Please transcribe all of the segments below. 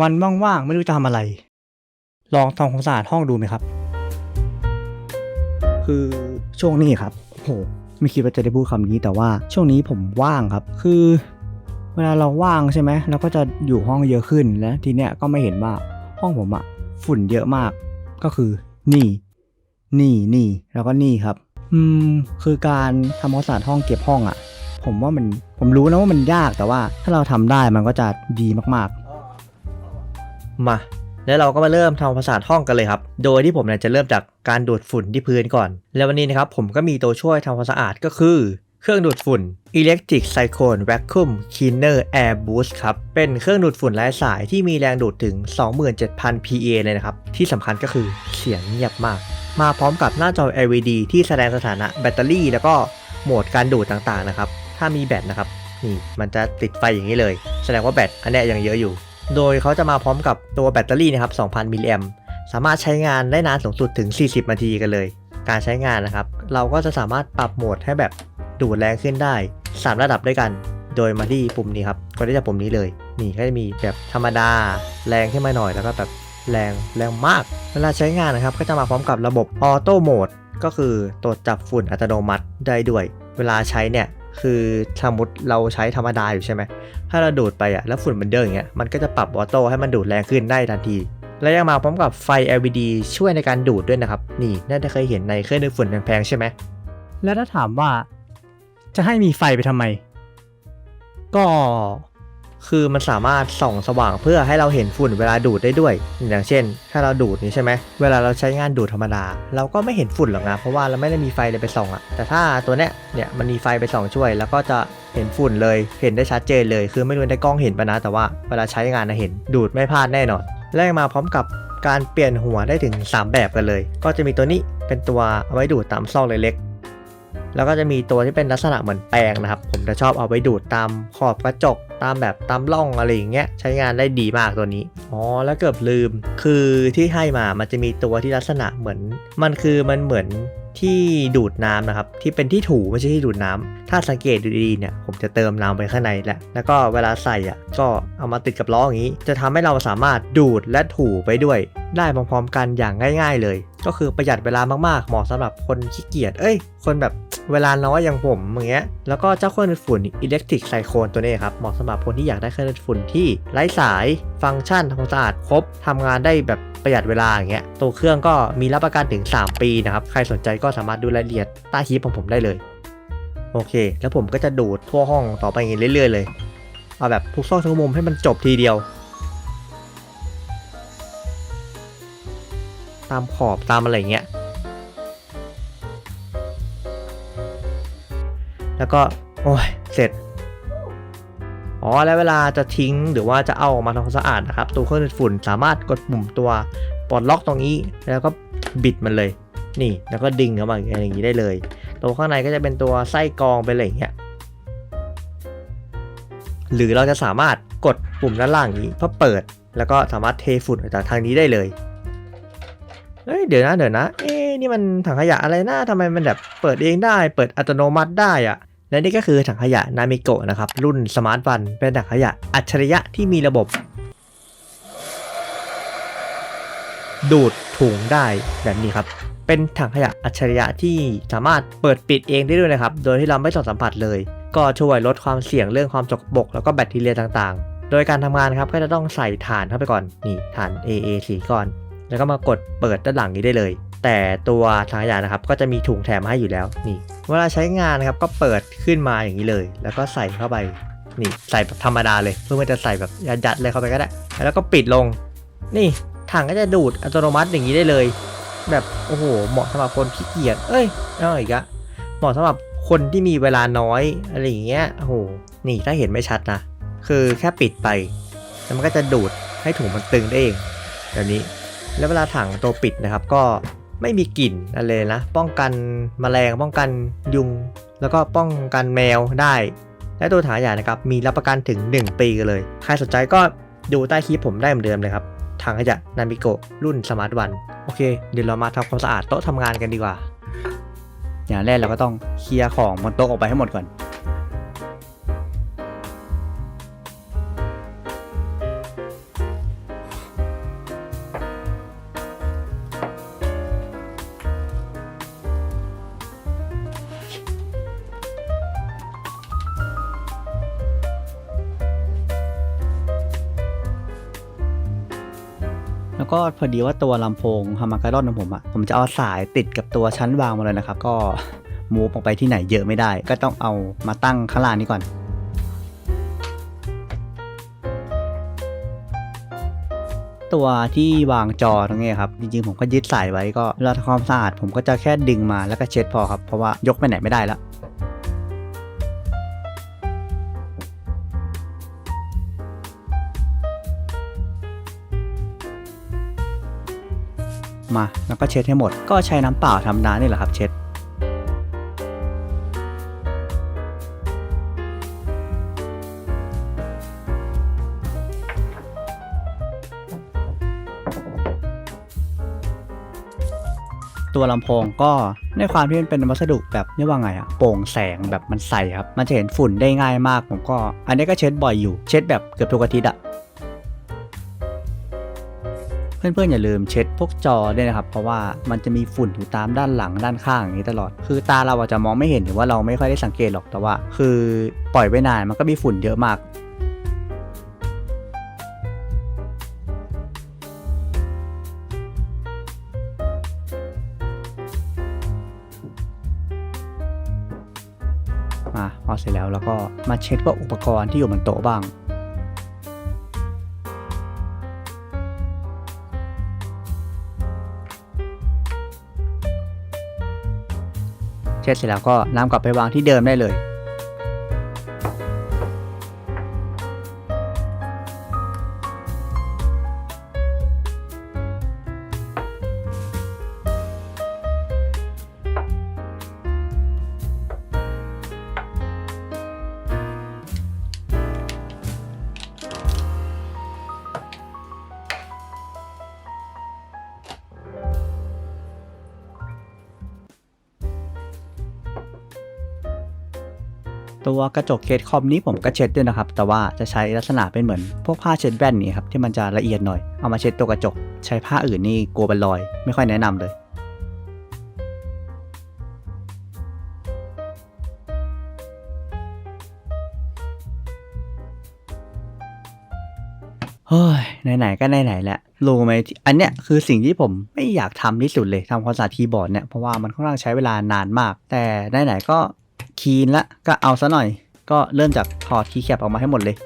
วันว่างๆไม่รู้จะทำอะไร ลองทำความสะอาดห้องดูไหมครับ คือช่วงนี้ครับโอ้โหไม่คิดว่าจะได้พูดคำนี้แต่ว่าช่วงนี้ผมว่างครับ คือ เวลาเราว่างใช่ไหมเราก็จะอยู่ห้องเยอะขึ้นแล้วทีเนี้ยก็ไม่เห็นว่าห้องผมอะฝุ่นเยอะมาก ก็คือนี่ นี่นี่แล้วก็นี่ครับ อืมคือการทำความสะอาดห้องเก็บห้องอะผมว่ามันผมรู้นะว่ามันยากแต่ว่าถ้าเราทำได้มันก็จะดีมาก มา แล้วเราก็มาเริ่มทำความสะอาดห้องกันเลยครับ โดยที่ผมเนี่ยจะเริ่มจากการดูดฝุ่นที่พื้นก่อน แล้ววันนี้นะครับผมก็มีตัวช่วยทำความสะอาดก็คือเครื่องดูดฝุ่น Electric Cyclone Vacuum Cleaner Air Boost ครับ เป็นเครื่องดูดฝุ่นไร้สายที่มีแรงดูดถึง 27,000 PA เลยนะครับ ที่สำคัญก็คือเสียงเงียบมาก มาพร้อมกับหน้าจอ LED ที่แสดงสถานะแบตเตอรี่ แล้วก็โหมดการดูดต่างๆนะครับ ถ้ามีแบตนะครับ นี่มันจะติดไฟอย่างนี้เลย แสดงว่าแบตอันนี้ยังเยอะอยู่ โดยเขาจะมาพร้อมกับตัวแบตเตอรี่นะครับ 2,000 มิลลิแอมสามารถใช้งานได้นานสูงสุดถึง 40 นาทีกันเลย การใช้งานนะครับ เราก็จะสามารถปรับโหมดให้แบบดูดแรงขึ้นได้ 3 ระดับด้วยกัน โดยมาที่ปุ่มนี้ครับ ก็ได้จากปุ่มนี้เลย นี่ก็จะมีแบบธรรมดา แรงขึ้นมาหน่อย แล้วก็แบบแรงแรงมาก เวลาใช้งานนะครับ ก็จะมาพร้อมกับระบบออโต้โหมด ก็คือตรวจจับฝุ่นอัตโนมัติได้ด้วย เวลาใช้เนี่ย คือสมมติเราใช้ธรรมดาอยู่ใช่ไหม ถ้าเราดูดไปอะแล้วฝุ่นมันเดินอย่างเงี้ย มันก็จะปรับออโต้ให้มันดูดแรงขึ้นได้ทันที และยังมาพร้อมกับไฟ LED ช่วยในการดูดด้วยนะครับ นี่น่าจะเคยเห็นในเครื่องดูดฝุ่นแพงๆใช่ไหม แล้วถ้าถามว่าจะให้มีไฟไปทำไม ก็ คือมันสามารถส่องสว่างเพื่อให้เราเห็นฝุ่นเวลาดูดได้ด้วย อย่างเช่น ถ้าเราดูดนี่ใช่ไหมเวลาเราใช้งานดูดธรรมดา เราก็ไม่เห็นฝุ่นหรอกนะเพราะว่าเราไม่ได้มีไฟเลยไปส่องอะแต่ถ้าตัวเนี้ยเนี่ยมันมีไฟไปส่องช่วย แล้วก็จะเห็นฝุ่นเลย เห็นได้ชัดเจนเลย คือไม่รู้ในกล้องเห็นปะนะ แต่ว่าเวลาใช้งานนะเห็นดูดไม่พลาดแน่นอนและมาพร้อมกับการเปลี่ยนหัวได้ถึง 3 แบบกันเลย ก็จะมีตัวนี้เป็นตัวเอาไว้ดูดตามซอกเล็ก แล้วก็จะมีตัวที่เป็นลักษณะเหมือนแปรงนะครับ ผมจะชอบเอาไว้ดูดตามขอบกระจกตามแบบตามร่องอะไรอย่างเงี้ยใช้งานได้ดีมากตัวนี้ อ๋อ แล้วเกือบลืม คือที่ให้มามันจะมีตัวที่ลักษณะเหมือน มันคือมันเหมือนที่ดูดน้ำนะครับ ที่เป็นที่ถูไม่ใช่ที่ดูดน้ำถ้าสังเกตดูดีๆเนี่ยผมจะเติมน้ำไปข้างในแหละแล้วก็เวลาใส่อะก็เอามาติดกับล้ออย่างนี้ จะทำให้เราสามารถดูดและถูไปด้วย ได้พร้อมๆกันอย่างง่าย ๆ เลย ก็คือประหยัดเวลามากๆ เหมาะสำหรับคนขี้เกียจ เอ้ย คนแบบเวลาน้อยอย่างผมอย่างเงี้ย แล้วก็เจ้าเครื่องดูดฝุ่น Electric Cyclone ตัวนี้ครับ เหมาะสำหรับคนที่อยากได้เครื่องดูดฝุ่นที่ไร้สาย ฟังก์ชันทำความสะอาดครบทำงานได้แบบประหยัดเวลาอย่างเงี้ย ตัวเครื่องก็มีรับประกันถึง 3 ปีนะครับ ใครสนใจก็สามารถดูรายละเอียดใต้คลิปของผมได้เลย โอเค แล้วผมก็จะดูดทั่วห้องต่อไปอย่างเรื่อยๆเลย เอาแบบทุกซอกทุกมุมให้มันจบทีเดียว ตามขอบตามอะไรเงี้ย แล้วก็ โอ้ย เสร็จ อ๋อ แล้วเวลาจะทิ้งหรือว่าจะเอาออกมาทำความสะอาดนะครับ ตัวเครื่องดูดฝุ่นสามารถกดปุ่มตัวปลดล็อกตรงนี้ แล้วก็บิดมันเลย นี่ แล้วก็ดึงออกมาอย่างนี้ได้เลย ตัวข้างในก็จะเป็นตัวไส้กรองไปเลยอย่างเงี้ย หรือเราจะสามารถกดปุ่มด้านล่างนี้เพื่อเปิดแล้วก็สามารถเทฝุ่นออกจากทางนี้ได้เลย เอ้ยเดี๋ยวนะเดี๋ยวนะ เอ๊นี่มันถังขยะอะไรนะทำไมมันแบบเปิดเองได้ เปิดอัตโนมัติได้อะและนี่ก็คือถังขยะนามิโกะนะครับ รุ่นสมาร์ทวันเป็นถังขยะอัจฉริยะที่มีระบบ ดูดถุงได้แบบนี้ครับ เป็นถังขยะอัจฉริยะที่สามารถเปิดปิดเองได้ด้วยนะครับ โดยที่เราไม่ต้องสัมผัสเลย ก็ช่วยลดความเสี่ยงเรื่องความสกปรกแล้วก็แบคทีเรียต่างๆ โดยการทำงานครับก็จะต้องใส่ถ่านเข้าไปก่อนนี่ถ่าน AA 4ก้อน แล้วก็มากดเปิดด้านหลังนี้ได้เลย แต่ตัวถังขยะนะครับก็จะมีถุงแถมให้อยู่แล้วนี่ เวลาใช้งานนะครับก็เปิดขึ้นมาอย่างนี้เลย แล้วก็ใส่เข้าไปนี่ใส่แบบธรรมดาเลยเพื่อมันจะใส่แบบยัดๆเลยเข้าไปก็ได้ แล้วก็ปิดลง นี่ถังก็จะดูดอัตโนมัติอย่างนี้ได้เลย แบบโอ้โหเหมาะสำหรับคนขี้เกียจเอ้ยเอาอีกอะเหมาะสำหรับคนที่มีเวลาน้อยอะไรอย่างเงี้ยโอ้โหนี่ถ้าเห็นไม่ชัดนะคือแค่ปิดไปแล้วมันก็จะดูดให้ถุงมันตึงได้เองแบบนี้ แล้วเวลาถังตัวปิดนะครับ ก็ไม่มีกลิ่นอะไรนะ ป้องกันแมลงป้องกันยุง แล้วก็ป้องกันแมวได้ และตัวถังขยะนะครับ มีรับประกันถึง 1 ปีกันเลย ใครสนใจก็ดูใต้คลิปผมได้เหมือนเดิมเลยครับถังขยะนามิโกะรุ่นสมาร์ทวันโอเค เดี๋ยวเรามาทำความสะอาดโต๊ะทำงานกันดีกว่า อย่างแรกเราก็ต้องเคลียร์ของบนโต๊ะออกไปให้หมดก่อน็พอดีว่าตัวลำโพงฮามาการอนของผมอะผมจะเอาสายติดกับตัวชั้นวางมาเลยนะครับ ก็มูฟออกไปที่ไหนเยอะไม่ได้ ก็ต้องเอามาตั้งข้างล่างนี้ก่อนตัวที่วางจอตรงนี้ครับ จริงๆ ผมก็ยึดสายไว้ก็เวลาทำความสะอาดผมก็จะแค่ดึงมาแล้วก็เช็ดพอครับ เพราะว่ายกไปไหนไม่ได้แล้ว มา แล้วก็เช็ดให้หมด ก็ใช้น้ำเปล่าธรรมดานี่แหละครับ เช็ดตัวลำโพงก็ในความที่มันเป็นวัสดุแบบเรียกว่าไงอะโปร่งแสงแบบมันใสครับ มันจะเห็นฝุ่นได้ง่ายมาก ผมก็ อันนี้ก็เช็ดบ่อยอยู่ เช็ดแบบเกือบทุกอาทิตย์อะ เพื่อนๆอย่าลืมเช็ดพวกจอด้วยนะครับ เพราะว่ามันจะมีฝุ่นอยู่ตามด้านหลังด้านข้างอย่างนี้ตลอด คือตาเราอาจจะมองไม่เห็นหรือว่าเราไม่ค่อยได้สังเกตหรอกแต่ว่า คือปล่อยไว้นานมันก็มีฝุ่นเยอะมากมาพอเสร็จแล้วแล้วก็มาเช็ดพวกอุปกรณ์ที่อยู่บนโต๊ะบ้าง เช็ดเสร็จแล้วก็นำกลับไปวางที่เดิมได้เลย ตัวกระจกเคสคอมนี้ผมก็เช็ดด้วยนะครับ แต่ว่าจะใช้ลักษณะเป็นเหมือนพวกผ้าเช็ดแว่นนี่ครับที่มันจะละเอียดหน่อย เอามาเช็ดตัวกระจก ใช้ผ้าอื่นนี่กลัวเป็นรอย ไม่ค่อยแนะนำเลยเฮ้ยไหนๆก็ไหนๆแหละรู้ไหมที่อันเนี้ยคือสิ่งที่ผมไม่อยากทำที่สุดเลยทำความสะอาดคีย์บอร์ดเนี่ยเพราะว่ามันค่อนข้างใช้เวลานานมาก แต่ไหนๆก็ คีนละก็เอาซะหน่อย ก็เริ่มจากถอดคีย์แคปออกมาให้หมดเลย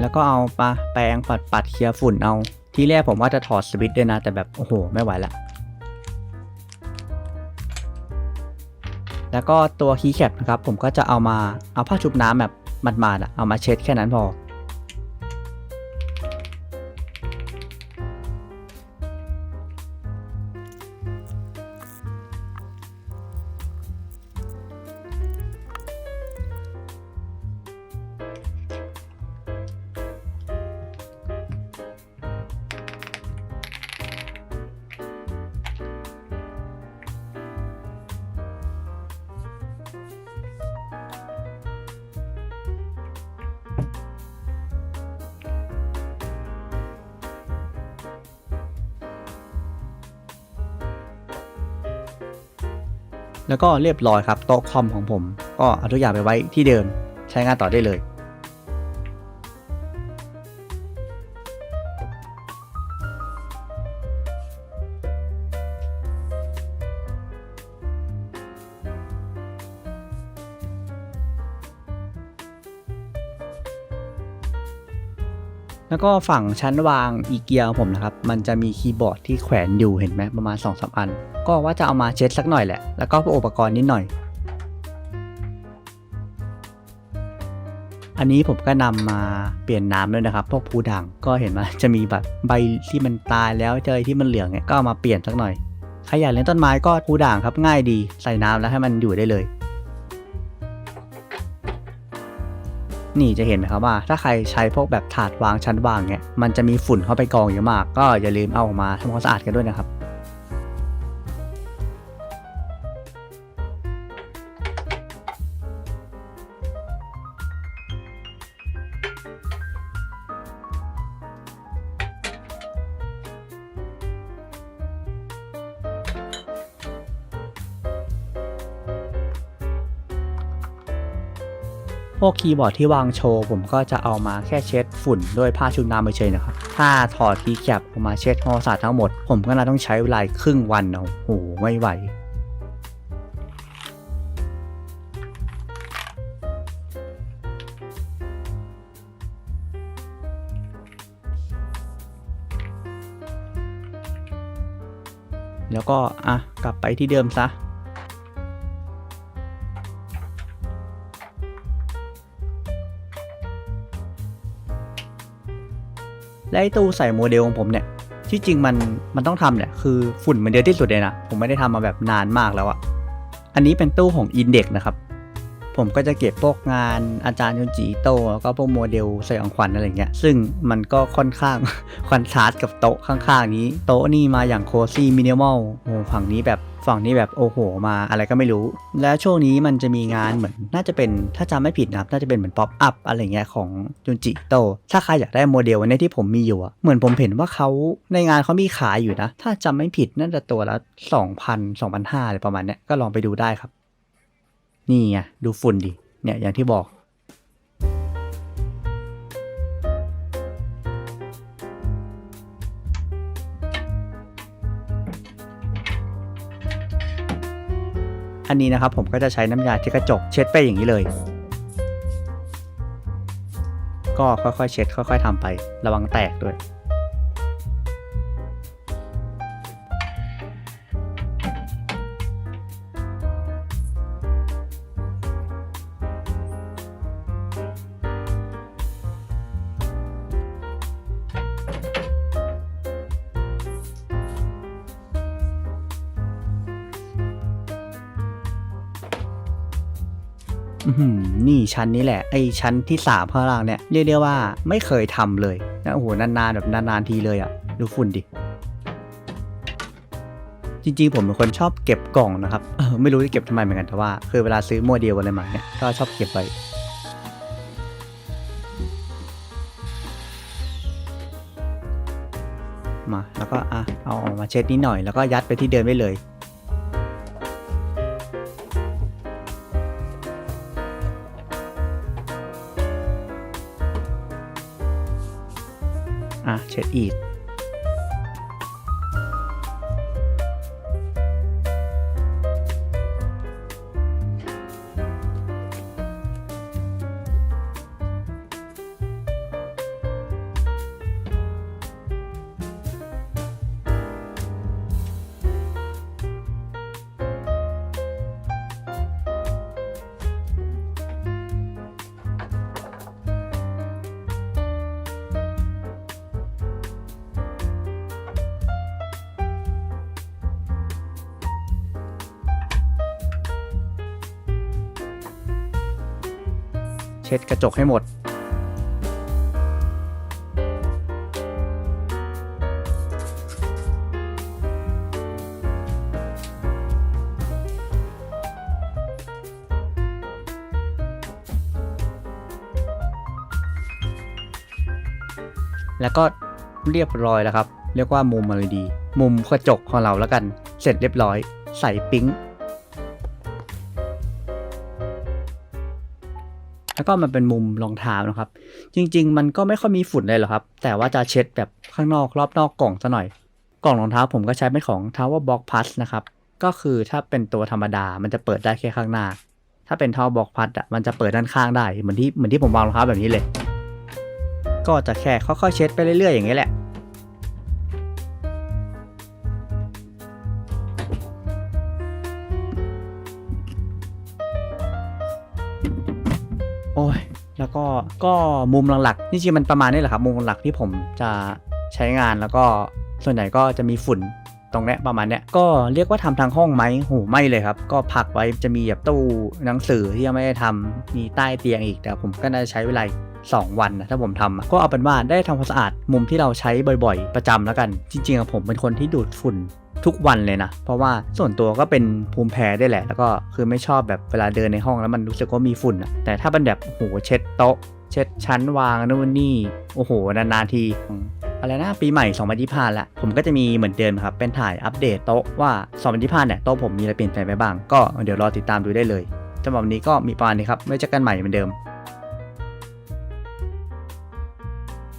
แล้วก็เอาปะแปรงปัดปัดๆเคลียร์ฝุ่นเอาที่แรกผมว่าจะถอดสวิตช์ด้วยนะ แต่แบบ โอ้โห ไม่ไหวละ แล้วก็ตัวคีย์แคปนะครับผมก็จะเอามาเอาผ้าชุบน้ำแบบมัดๆอะเอามาเช็ดแค่นั้นพอ แล้วก็เรียบร้อยครับโต๊ะคอมของผม ก็เอาทุกอย่างไปไว้ที่เดิมใช้งานต่อได้เลย ก็ฝั่งชั้นวางอีเกียของผมนะครับ มันจะมีคีย์บอร์ดที่แขวนอยู่เห็นไหมประมาณ2อสอัน ก็ว่าจะเอามาเช็ดสักหน่อยแหละ แล้วก็พวกอุปกรณ์นิดหน่อย อันนี้ผมก็นำมาเปลี่ยนน้ำด้วยนะครับ พวกพูด่างก็เห็นไหมจะมีแบบใบที่มันตายแล้วเจอที่มันเหลืองเนี่ยก็เอามาเปลี่ยนสักหน่อยใครอยากเลี้ยงต้นไม้ก็พูด่างครับง่ายดีใส่น้ำแล้วให้มันอยู่ได้เลย นี่จะเห็นไหมครับว่า ถ้าใครใช้พวกแบบถาดวางชั้นวางเนี่ยมันจะมีฝุ่นเข้าไปกองเยอะมาก ก็อย่าลืมเอาออกมาทำความสะอาดกันด้วยนะครับ วกคีย์บอร์ดที่วางโชว์ ผมก็จะเอามาแค่เช็ดฝุ่นด้วยผ้าชุบน้ำเฉยๆนะครับ ถ้าถอดคีย์แคปออกมาเช็ดโทรศัพท์ทั้งหมด ผมก็น่าต้องใช้เวลาครึ่งวันเอาโอ้โหไม่ไหวแล้วก็อะกลับไปที่เดิมซะ อ้ตู้ใส่โมเดลของผมเนี่ย ที่จริงมันมันต้องทำเนี่ยคือฝุ่นมันเยอะที่สุดเลยนะ ผมไม่ได้ทำมาแบบนานมากแล้วอะอันนี้เป็นตู้ของ Index นะครับ ผมก็จะเก็บพวกงานอาจารย์ยุนจิโตแล้วก็พวกโมเดลใส่ของขวัญอะไรเงี้ย ซึ่งมันก็ค่อนข้างคอนทราสต์กับโต๊ะข้างๆนี้ โต๊ะนี่มาอย่างโคซี่มินิมอลโอ้ฝั่งนี้แบบ ฝั่งนี้แบบโอ้โหมาอะไรก็ไม่รู้ แล้วช่วงนี้มันจะมีงานเหมือนน่าจะเป็นถ้าจำไม่ผิดนะครับน่าจะเป็นเหมือนป๊อปอัพอะไรเงี้ยของจุนจิโต ถ้าใครอยากได้โมเดลอันที่ผมมีอยู่อะเหมือนผมเห็นว่าเขาในงานเขามีขายอยู่นะ ถ้าจำไม่ผิดน่าจะตัวละ2,000 2,500อะไรประมาณเนี้ยก็ลองไปดูได้ครับ นี่ไงดูฝุ่นดิเนี่ยอย่างที่บอก อันนี้นะครับผมก็จะใช้น้ำยาที่กระจกเช็ดไปอย่างนี้เลย ก็ค่อยๆ เช็ด ค่อย ๆทำไประวังแตกด้วย นี่ชั้นนี้แหละ ไอชั้นที่สามข้างล่างเนี่ยเรียกได้ว่าไม่เคยทำเลยนะโอ้โหนานๆแบบนานๆทีเลยอะ่ะดูฝุ่นดิจริงๆ ผมเป็นคนชอบเก็บกล่องนะครับเออไม่รู้จะเก็บทำไมเหมือนกันแต่ว่าคือเวลาซื้อโมเดลอะไรมาเนี่ยก็ชอบเก็บไว้มาแล้วก็อะเอาออกมาเช็ดนิดหน่อยแล้วก็ยัดไปที่เดิมได้เลย อะ ช็ดกระจกให้หมด แล้วก็เรียบร้อยแล้วครับ เรียกว่ามุมอะไรดี มุมกระจกของเราแล้วกัน เสร็จเรียบร้อย ใส่ปิ๊ง แล้วก็มันเป็นมุมรองเท้านะครับ จริง ๆ มันก็ไม่ค่อยมีฝุ่นเลยหรอกครับ แต่ว่าจะเช็ดแบบข้างนอกรอบนอกกล่องซะหน่อย กล่องรองเท้าผมก็ใช้เป็นของ Tower Box Plus นะครับ ก็คือถ้าเป็นตัวธรรมดามันจะเปิดได้แค่ข้างหน้า ถ้าเป็น Tower Box Plus อะมันจะเปิดด้านข้างได้เหมือนที่เหมือนที่ผมวางรองเท้าแบบนี้เลย ก็จะแค่ค่อยๆเช็ดไปเรื่อยๆอย่างนี้แหละ ก็ก็มุมหลักๆนี่จริงๆมันประมาณนี้แหละครับมุมหลักที่ผมจะใช้งานแล้วก็ส่วนใหญ่ก็จะมีฝุ่นตรงเนี้ยประมาณเนี้ยก็เรียกว่าทำทางห้องไหมโหไม่เลยครับ ก็พักไว้จะมีแบบตู้หนังสือที่ยังไม่ได้ทำมีใต้เตียงอีกแต่ผมก็น่าจะใช้เวลา2 วันนะถ้าผมทำก็เอาเป็นว่าได้ทำความสะอาดมุมที่เราใช้บ่อยๆ ประจำแล้วกัน จริงๆอะผมเป็นคนที่ดูดฝุ่น ทุกวันเลยนะ เพราะว่าส่วนตัวก็เป็นภูมิแพ้ได้แหละ แล้วก็คือไม่ชอบแบบเวลาเดินในห้องแล้วมันรู้สึกว่ามีฝุ่นอะแต่ถ้าเป็นแบบโอ้โหเช็ดโต๊ะ เช็ดชั้นวางนู่นนี่โอ้โหนานๆทีอืมอะไรนะปีใหม่2025ละผมก็จะมีเหมือนเดิมครับ เป็นถ่ายอัปเดตโต๊ะว่า2025เนี่ยโต๊ะผมมีอะไรเปลี่ยนแปลงไปบ้าง ก็เดี๋ยวรอติดตามดูได้เลยสำหรับวันนี้ก็มีประมาณนี้ครับไว้เจอกันใหม่เหมือนเดิม